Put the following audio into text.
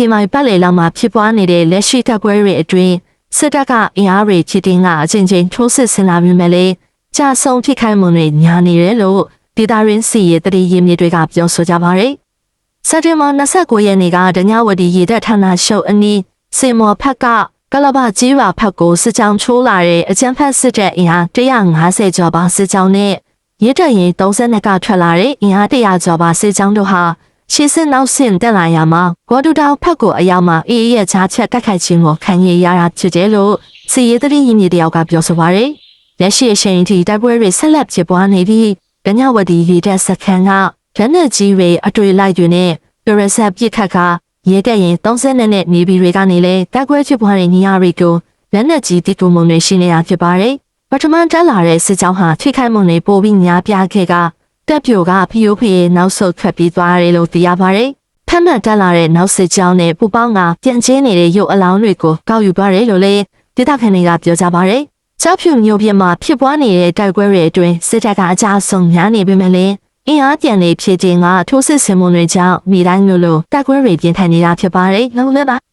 စီမိုင်ပတ်လေလောက်မှာဖြစ်ပွားနေတဲ့လက်ရှိတပ်ပွဲတွေအတွင်းစစ်တပ်ကအင်အားတွေချစ်တင်ကအချင်းချင်းထိုးစစ်ဆင်လာပြီးမဲ့လေကြာဆုံးဖြစ်ခိုင်းမှုတွေညာနေတယ်လို့ဒေတာရင်းစီရဲ့တတိရင်းမြစ်တွေကပြောဆိုကြပါတယ်စက်တင်ဘာ29ရက်နေ့ကဒညဝတီရေတပ်ဌာနရှုပ်အနီးစင်မော်ဖက်ကကလဘကြီးပါဖက်ကိုစစ်ကြောင်းချိုးလာတဲ့အကြမ်းဖက်စစ်တပ်အင်အား150ကျော်ပါစစ်ကြောင်းနဲ့ရဲတပ်ရင်32ကထွက်လာတဲ့အင်အား100ကျော်ပါစစ်ကြောင်းတို့ဟာ ရှေ့စစ်နောက်ဆင့်တက်လာရမှာဂေါ်ဒူတောင်ဖက်ကိုအရောက်မှာအေးအေးရဲ့ချားချက်တက်ခိုက်ခြင်းကိုခံရရတာဖြစ်တယ်လို့စီရဲတတိရင်းမြစ်တယောက်ကပြောဆိုပါရယ်လက်ရှိအချိန်ထိတိုက်ပွဲတွေဆက်လက်ဖြစ်ပွားနေပြီးကညဝတီရေတပ်စခန်းကလက်နက်ကြီးတွေအတွေ့လိုက်တွေနဲ့ပရဆက်ပြစ်ခတ်ကရဲတပ်ရင်30နဲ့နေပြည်တွေကနေလဲတိုက်ပွဲဖြစ်ပွားတဲ့နေရာတွေကိုလက်နက်ကြီးတိတူမှုတွေရှိနေတာဖြစ်ပါတယ်ပထမတက်လာတဲ့စစ်ကြောင်းဟာထိခိုက်မှုတွေပိုပြီးများပြားခဲ့က တက်ပြိုကဖီယိုဖီရဲ့နောက်ဆုတ်ထွက်ပြေးသွားတယ်လို့သိရပါတယ်ဖမ်းမှန်တက်လာတဲ့နောက်စစ်ကြောင်းနဲ့ပူပေါင်းကပြန်ကျင်းနေတဲ့ရုပ်အလောင်းတွေကိုကောက်ယူသွားတယ်လို့လည်းဒေသခံတွေကပြောကြပါတယ်။ကြောက်ဖြူမျိုးပြမှာဖြစ်ပွားနေတဲ့တိုက်ပွဲတွေအတွင်းစစ်တပ်ကအကြဆုံးများနေပေမဲ့လည်းအင်အားပြန်လေဖြစ်ခြင်းကထိုးစစ်ဆင်မှုတွေကြောင့်မိတိုင်းလိုလိုတိုက်ပွဲတွေပြင်းထန်နေတာဖြစ်ပါတယ်။လုံးလည်းပါ